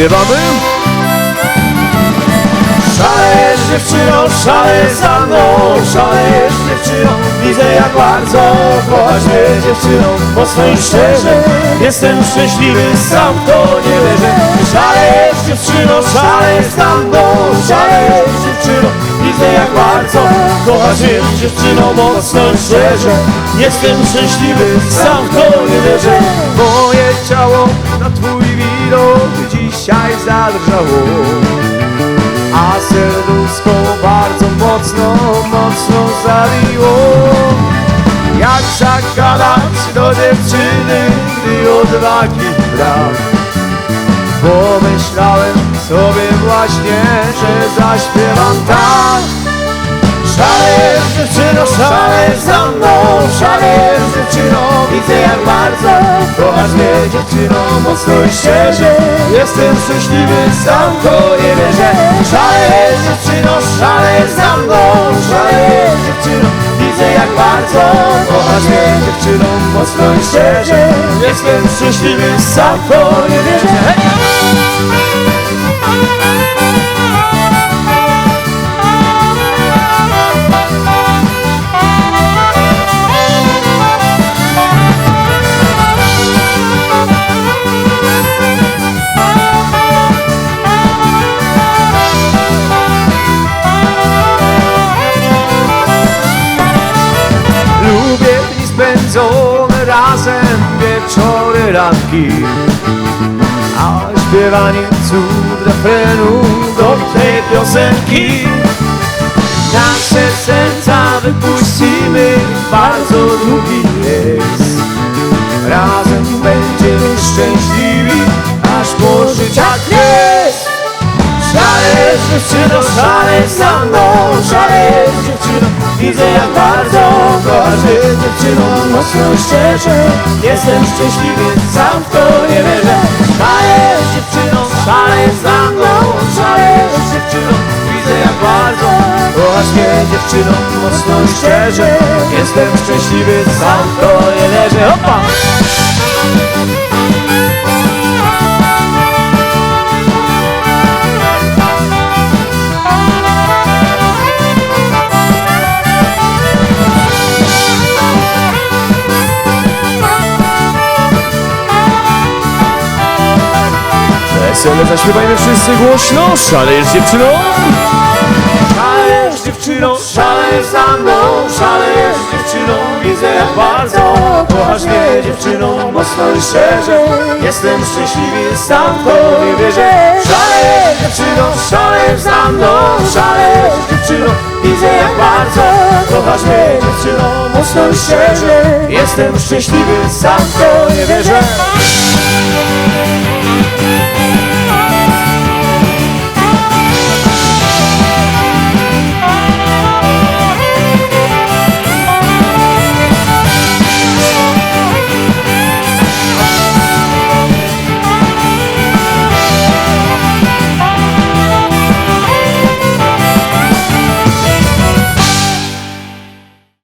Śpiewamy? Szalejesz dziewczyno, szalejesz za mną. Szalejesz dziewczyno, widzę jak bardzo Kochasz mnie dziewczyno, mocno i szczerze Jestem szczęśliwy, sam to nie wierzę. Szalejesz dziewczyno, szalejesz za mną. Szalejesz dziewczyno, widzę jak bardzo Kochasz mnie dziewczyno, mocno szczerze Jestem szczęśliwy, sam to nie wierzę. Moje ciało na twój widok dzisiaj zadrżało a serduszko bardzo mocno, mocno zabiło Jak zagadać do dziewczyny, gdy odwagi brak? Pomyślałem sobie właśnie, że zaśpiewam tak. Szalejesz dziewczyno, szalejesz za mną Szalejesz dziewczyno, widzę jak bardzo Kochasz mnie dziewczyno, mocno i szczerze Jestem szczęśliwy, sam to nie wierzę Szalejesz dziewczyno, szalejesz za mną Szalejesz dziewczyno, widzę jak bardzo Kochasz mnie dziewczyno, mocno i szczerze Jestem szczęśliwy, sam to nie wierzę spędzone razem, wieczory, ranki. A śpiewanie cud refrenu do tej piosenki. Nasze serca wypuścimy, bardzo długi jest. Razem będziemy szczęśliwi, aż po życiach jest Szalejesz dziewczyno, szalejesz za mną Szalejesz dziewczyno, widzę jak bardzo Kochasz mocno szczerze Jestem szczęśliwy, sam to nie wierzę. Szalejesz dziewczyno, szalejesz za mną Szalejesz dziewczyno, widzę jak bardzo Kochasz mnie dziewczyno, mocno szczerze Jestem szczęśliwy, sam to nie wierzę. Opa! Wesele zaśpiewajmy wszyscy głośno. Szalejesz dziewczyno? Szalejesz dziewczyno, szalejesz za mną. Szalejesz dziewczyno, widzę jak bardzo Kochasz mnie dziewczyno, mocno i szczerze Jestem szczęśliwy, sam w to nie wierzę. Szalejesz dziewczyno, szalejesz za mną. Szalejesz dziewczyno, widzę jak bardzo Kochasz mnie dziewczyno, mocno i szczerze Jestem szczęśliwy, sam w to nie wierzę